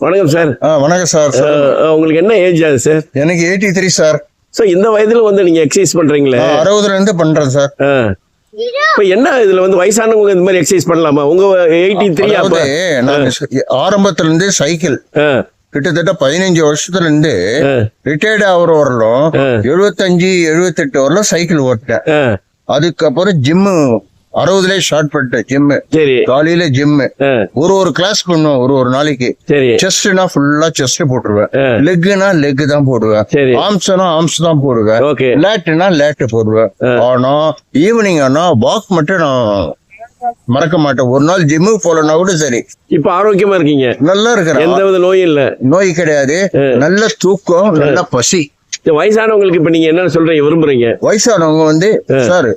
வணக்கம் சார் ஆ வணக்கம் sir sir உங்களுக்கு என்ன ஏஜ் ஆகுது சார் எனக்கு எயிட்டி த்ரீ சார் ஸோ இந்த வயதுல வந்து நீங்க எக்ஸசைஸ் பண்றீங்களே? அறுபதுல இருந்து பண்றேன் சார். இப்ப என்ன இதுல வந்து வயசானவங்க இந்த மாதிரி எக்ஸசைஸ் பண்ணலாமா? உங்க எயிட்டி த்ரீ ஆரம்பத்துல இருந்து சைக்கிள் கிட்டத்தட்ட பதினஞ்சு வருஷத்துல இருந்து ரிட்டையர்ட் ஆகுற வரலும். எழுபத்தஞ்சு எழுபத்தெட்டு வரலும் சைக்கிள் ஓட்டேன் அஹ். அதுக்கப்புறம் ஜிம்மு அறுபதுலயே ஸ்டார்ட் பண்ணிட்டேன் ஜிம்மு சரி. காலையில அஹ், ஒரு ஒரு கிளாஸ் பண்ணுவேன் ஒரு ஒரு நாளைக்கு. சரி. செஸ்ட்னா ஃபுல்லா செஸ்ட் போட்டுருவேன். ஆ. லெக்குனா லெக் தான் போடுவேன். சரி. ஆர்ம்ஸ்னா ஆர்ம்ஸ் தான் போடுவேன். ஓகே. லேட்டுனா லேட்டு போடுவேன். ஆனா ஈவினிங் ஆனா வாக் மட்டும் நான் மறக்க மாட்டேன். ஒரு நாள் ஜிம்முக்கு போலனா கூட சரி. இப்ப ஆரோக்கியமா இருக்கீங்க? நல்லா இருக்கிறேன். எந்த வித நோயும் இல்ல. நோய் கிடையாது. நல்ல தூக்கம் நல்ல பசி. இந்த வயசானவங்களுக்கு இப்ப நீங்க என்ன சொல்றீங்க விரும்புறீங்க? வயசானவங்க வந்து சார்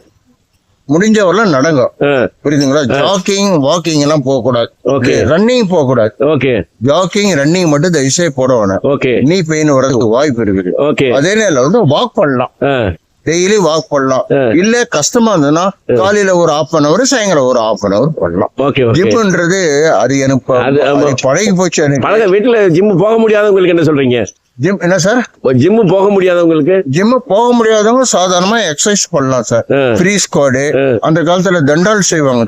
முடிஞ்ச வரலாம் நடங்க. அஹ், புரியுதுங்களா? ஜாக்கிங் வாக்கிங் எல்லாம் போக கூடாது ஓகே. ரன்னிங் போக கூடாது ஓகே. ஜாக்கிங் ரன்னிங் மட்டும் தயவுசெய்து போட வேணாம் ஓகே. நீ பெயின் வரதுக்கு வாய்ப்பு இருக்குது. ஓகே. அதே நேரம் வந்து வாக் பண்ணலாம். டெய்லி வாக் பண்ணலாம். இல்ல கஷ்டமா இருந்ததுன்னா காலையில ஒரு ஹாஃப் அன் அவர் சாயங்காலம் ஒரு ஹாஃப் அன் அவர் பண்ணலாம். ஜிம்ன்றது அது எனக்கு பழகி போச்சு எனக்கு. வீட்டுல ஜிம் போக முடியாதவங்களுக்கு என்ன சொல்றீங்க? ஜிம் என்ன சார்? ஜிம் போக முடியாதவங்களுக்கு? ஜிம் போக முடியாதவங்க சாதாரணமா எக்ஸசைஸ் பண்ணலாம் சார். Free squad. அந்த காலத்துல தண்டால் செய்வாங்க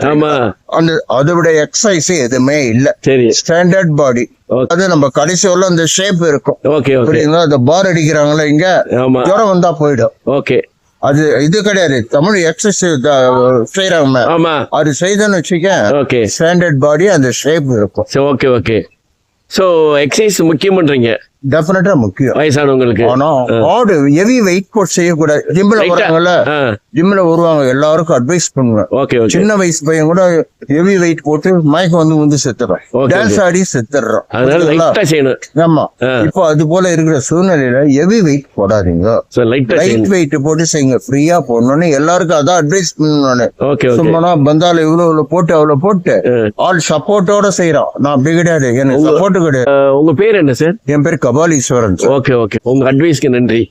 அந்த அதை விட எக்ஸசைஸ் எதுவுமே இல்ல. சரி. ஸ்டாண்டர்ட் பாடி அது நம்ம கடைசி வரல அந்த ஷேப் இருக்கும். ஓகே புரியுதுங்களா? அந்த பார் அடிக்கிறாங்களா இங்க ஜுரம் வந்தா போயிடும். ஓகே. அது இது கிடையாது. தமிழ் எக்ஸசைஸ் செய்யறாங்க அது செய்தோன்னு வச்சுக்க ஓகே. ஸ்டாண்டர்ட் பாடி அந்த ஷேப் இருக்கும். Okay okay. ஸோ எக்ஸசைஸ் முக்கியம் பண்றீங்க டெஃபினட்டா முக்கியம். வயசானவங்களுக்கு. ஆனா ஹார்டு ஹெவி வெயிட் போட் செய்யக்கூடாது ஜிம்ல ஆ. ஜிம்ல வருவாங்க எல்லாருக்கும் அட்வைஸ் பண்ணுவேன். ஓகே சின்ன வயசு பையன் கூட ஹெவி வெயிட் போட்டு மயக்கம் வந்து வந்து செத்துறான். டான்ஸ் ஆடி செத்துறான். ஆமா. இப்போ அது போல இருக்கிற சூழ்நிலையில ஹெவி வெயிட் போடாதீங்க. லைட் வெயிட் போட்டு செய்யுங்க. ஃப்ரீயா போடணும்னு எல்லாருக்கும் அதான் அட்வைஸ் பண்ணணும் சும்மா பந்தால இவ்வளவு இவ்வளவு போட்டு அவ்வளவு போட்டு ஆள் சப்போர்ட்டோட செய்யறான் நான் அப்படி கிடையாது எனக்கு சப்போர்ட் கிடையாது. உங்க பேர் என்ன சார் என் பேர் கபாலீஸ்வரன் ஓகே ஓகே உங்க அட்வைஸ்க்கு நன்றி.